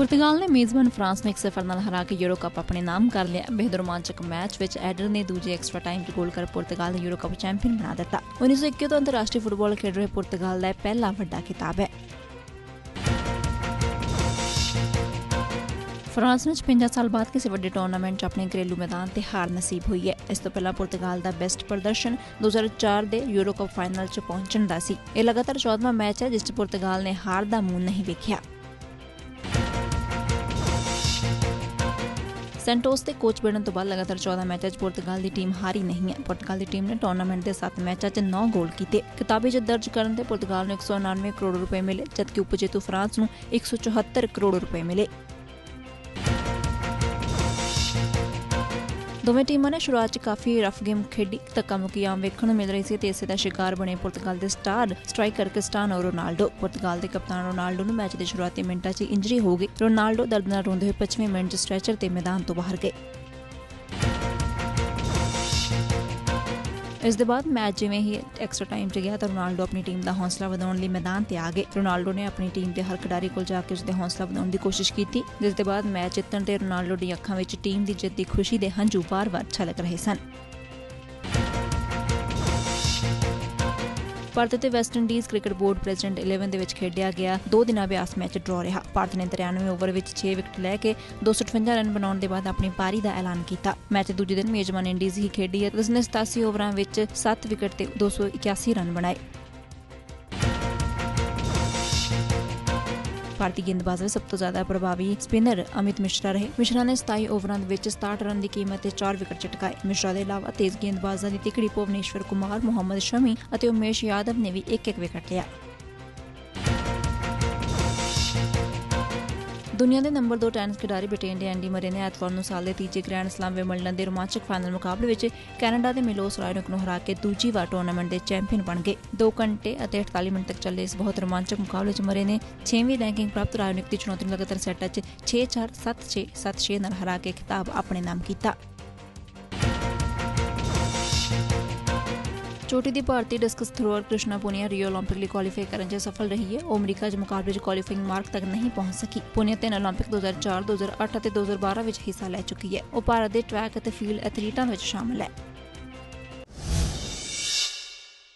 ਪੁਰਤਗਾਲ ਨੇ ਮੇਜ਼ਬਾਨ ਫਰਾਂਸ ਨੂੰ 1-0 ਨਾਲ ਹਰਾ ਕੇ ਯੂਰੋ ਕੱਪ ਆਪਣੇ ਨਾਮ ਕਰ ਲਿਆ। ਬੇਹਦ ਰੋਮਾਂਚਕ ਮੈਚ ਵਿੱਚ ਐਡਰ ਨੇ ਦੂਜੇ ਐਕਸਟਰਾ ਟਾਈਮ 'ਚ ਗੋਲ ਕਰ ਪੁਰਤਗਾਲ ਨੂੰ ਯੂਰੋ ਕੱਪ ਚੈਂਪੀਅਨ ਬਣਾ ਦਿੱਤਾ। 1921 ਤੋਂ ਅੰਤਰਰਾਸ਼ਟਰੀ ਫੁੱਟਬਾਲ ਖੇਡ ਰਹੇ ਪੁਰਤਗਾਲ ਦਾ ਪਹਿਲਾ ਵੱਡਾ ਖਿਤਾਬ ਹੈ। ਫਰਾਂਸ ਵਿੱਚ 50 ਸਾਲ ਬਾਅਦ ਕਿਸੇ ਵੱਡੇ ਟੂਰਨਾਮੈਂਟ 'ਚ ਆਪਣੇ ਘਰੇਲੂ ਮੈਦਾਨ ਤੇ ਹਾਰ ਨਸੀਬ ਹੋਈ ਹੈ। ਇਸ ਤੋਂ ਪਹਿਲਾਂ ਪੁਰਤਗਾਲ ਦਾ ਬੈਸਟ ਪ੍ਰਦਰਸ਼ਨ 2004 ਦੇ ਯੂਰੋ ਕੱਪ ਫਾਈਨਲ 'ਚ ਪਹੁੰਚਣ ਦਾ ਸੀ। ਇਹ ਲਗਾਤਾਰ 14ਵਾਂ ਮੈਚ ਹੈ, ਜਿਸ 'ਚ ਪੁਰਤਗਾਲ ਨੇ ਹਾਰ ਦਾ ਮੂੰਹ ਨਹੀਂ ਵੇਖਿਆ। ਸੈਂਟੋਸ ਦੇ ਕੋਚ ਬਣਨ ਤੋਂ ਬਾਅਦ ਲਗਾਤਾਰ 14 ਮੈਚਾਂ 'ਚ ਪੁਰਤਗਾਲ ਦੀ ਟੀਮ ਹਾਰੀ ਨਹੀਂ ਹੈ। ਪੁਰਤਗਾਲ ਦੀ ਟੀਮ ਨੇ ਟੂਰਨਾਮੈਂਟ ਦੇ 7 ਮੈਚਾਂ 'ਚ 9 ਗੋਲ ਕੀਤੇ। ਕਿਤਾਬੀ 'ਚ ਦਰਜ ਕਰਨ ਤੇ ਪੁਰਤਗਾਲ ਨੂੰ 199 ਕਰੋੜ ਰੁਪਏ ਮਿਲੇ, ਜਦਕਿ ਉਪਜੇਤੂ ਫਰਾਂਸ ਨੂੰ 174 ਕਰੋੜ ਰੁਪਏ ਮਿਲੇ। ਦੋਵੇਂ ਟੀਮਾਂ ਨੇ ਸ਼ੁਰੂਆਤ 'ਚ ਕਾਫੀ ਰਫ ਗੇਮ ਖੇਡੀ ਧੱਕਾ ਮੁੱਕੀ ਆਮ ਵੇਖਣ ਨੂੰ ਮਿਲ ਰਹੀ ਸੀ ਤੇ ਇਸੇ ਦਾ ਸ਼ਿਕਾਰ ਬਣੇ ਪੁਰਤਗਾਲ ਦੇ ਸਟਾਰ ਸਟ੍ਰਾਈਕਰ ਕ੍ਰਿਸਟਾਨੋ ਰੋਨਾਲਡੋ। ਪੁਰਤਗਾਲ ਦੇ ਕਪਤਾਨ ਰੋਨਾਲਡੋ ਨੂੰ ਮੈਚ ਦੇ ਸ਼ੁਰੂਆਤੀ ਮਿੰਟਾਂ 'ਚ ਇੰਜਰੀ ਹੋ ਗਈ। ਰੋਨਾਲਡੋ ਦਰਦ ਨਾਲ ਰੋਂਦੇ ਹੋਏ 25ਵੇਂ ਮਿੰਟ 'ਚ ਸਟ੍ਰੈਚਰ ਤੇ ਮੈਦਾਨ ਤੋਂ ਬਾਹਰ ਗਏ। ਇਸ ਦੇ ਬਾਅਦ ਮੈਚ ਜਿਵੇਂ ਹੀ ਐਕਸਟਰਾ ਟਾਈਮ 'ਚ ਗਿਆ ਤਾਂ ਰੋਨਾਲਡੋ ਆਪਣੀ ਟੀਮ ਦਾ ਹੌਸਲਾ ਵਧਾਉਣ ਲਈ ਮੈਦਾਨ ਤੇ ਆ ਗਏ। ਰੋਨਾਲਡੋ ਨੇ ਆਪਣੀ ਟੀਮ ਦੇ ਹਰ ਖਿਡਾਰੀ ਕੋਲ ਜਾ ਕੇ ਉਸਦੇ ਹੌਸਲਾ ਵਧਾਉਣ ਦੀ ਕੋਸ਼ਿਸ਼ ਕੀਤੀ, ਜਿਸ ਦੇ ਬਾਅਦ ਮੈਚ ਜਿੱਤਣ ਤੇ ਰੋਨਾਲਡੋ ਦੀ ਅੱਖਾਂ ਵਿੱਚ ਟੀਮ ਦੀ ਜਿੱਤ ਦੀ ਖੁਸ਼ੀ ਦੇ ਹੰਝੂ ਵਾਰ-ਵਾਰ ਛਲਕ ਰਹੇ ਸਨ। ਭਾਰਤ ਅਤੇ West Indies cricket board president 11 ਦੇ ਵਿੱਚ ਖੇਡਿਆ ਗਿਆ। ਦੋ ਦਿਨਾਂ ਅਭਿਆਸ ਮੈਚ ਡਰਾ ਰਿਹਾ। ਭਾਰਤ ਨੇ 93 ਓਵਰ ਵਿੱਚ 6 ਵਿਕਟ ਲੈ ਕੇ 258 ਰਨ ਬਣਾਉਣ ਦੇ ਬਾਅਦ ਆਪਣੀ ਪਾਰੀ ਦਾ ਐਲਾਨ ਕੀਤਾ। ਮੈਚ ਦੂਜੇ ਦਿਨ ਮੇਜ਼ਬਾਨ ਇੰਡੀਜ਼ ਹੀ ਖੇਡੀ ਹੈ ਉਸਨੇ 87 ਓਵਰਾਂ ਵਿੱਚ 7 ਵਿਕਟ ਤੇ 281 ਰਨ ਬਣਾਏ। ਭਾਰਤੀ ਗੇਂਦਬਾਜ਼ਾਂ ਦੇ ਸਭ ਤੋਂ ਜ਼ਿਆਦਾ ਪ੍ਰਭਾਵੀ ਸਪਿਨਰ ਅਮਿਤ ਮਿਸ਼ਰਾ ਰਹੇ। ਮਿਸ਼ਰਾ ਨੇ 27 ਓਵਰਾਂ ਦੇ ਵਿੱਚ 67 ਰਨ ਦੀ ਕੀਮਤ ਤੇ 4 ਵਿਕਟ ਚਟਕਾਏ ਮਿਸ਼ਰਾ ਦੇ ਇਲਾਵਾ ਤੇਜ਼ ਗੇਂਦਬਾਜ਼ਾਂ ਦੀ ਤਿਕੜੀ ਭੁਵਨੇਸ਼ਵਰ ਕੁਮਾਰ, ਮੁਹੰਮਦ ਸ਼ਮੀ ਅਤੇ ਉਮੇਸ਼ ਯਾਦਵ ਨੇ ਵੀ ਇੱਕ ਇੱਕ ਵਿਕਟ ਲਿਆ। ਦੁਨੀਆ ਦੇ ਨੰਬਰ 2 ਟੈਨਿਸ ਖਿਡਾਰੀ ਬ੍ਰਿਟੇਨ ਦੇ ਐਂਡੀ ਮਰੇ ਨੇ ਐਤਵਾਰ ਨੂੰ ਸਾਲ ਦੇ ਤੀਜੇ ਗ੍ਰੈਂਡ ਸਲਾਮ ਵਿਮਬਲਡਨ ਦੇ ਰੋਮਾਂਚਕ ਫਾਈਨਲ ਮੁਕਾਬਲੇ ਵਿੱਚ ਕੈਨੇਡਾ ਦੇ ਮਿਲੋਸ ਰਾਇਨੋਕ ਨੂੰ ਹਰਾ ਕੇ ਦੂਜੀ ਵਾਰ ਟੂਰਨਾਮੈਂਟ ਦੇ ਚੈਂਪੀਅਨ ਬਣ ਗਏ। 2 ਘੰਟੇ ਅਤੇ 48 ਮਿੰਟ ਤੱਕ ਚੱਲੇ ਇਸ ਬਹੁਤ ਰੋਮਾਂਚਕ ਮੁਕਾਬਲੇ 'ਚ ਮਰੇ ਨੇ। 6ਵੀਂ ਰੈਂਕਿੰਗ ਪ੍ਰਾਪਤ ਰਾਇਨੋਕ ਦੀ ਚੁਣੌਤੀ ਨੂੰ ਲਗਾਤਾਰ ਸੈੱਟਾਂ 'ਚ 6-4 7-6 7-6 ਨਾਲ ਹਰਾ ਕੇ ਖਿਤਾਬ ਆਪਣੇ ਨਾਮ ਕੀਤਾ। ਚੋਟੀ ਦੀ ਭਾਰਤੀ discus thrower Krishna Poonia Rio 올림픽 ਲਈ ਕੁਆਲੀਫਾਈ ਕਰਨ 'ਚ ਸਫਲ ਰਹੀ ਹੈ ਉਹ ਅਮਰੀਕਾ 'ਚ ਮੁਕਾਬਲੇ 'ਚ ਕੁਆਲੀਫਾਈਂਗ ਮਾਰਕ ਤੱਕ ਨਹੀਂ ਪਹੁੰਚ ਸਕੀ ਪੁਨੀਆ ਤਿੰਨ 올림픽 2004 2008 ਅਤੇ 2012 ਵਿੱਚ ਹਿੱਸਾ ਲੈ ਚੁੱਕੀ ਹੈ ਉਹ ਭਾਰਤ ਦੇ ਟਰੈਕ ਅਤੇ ਫੀਲਡ ਐਥਲੀਟਾਂ ਵਿੱਚ ਸ਼ਾਮਲ ਹੈ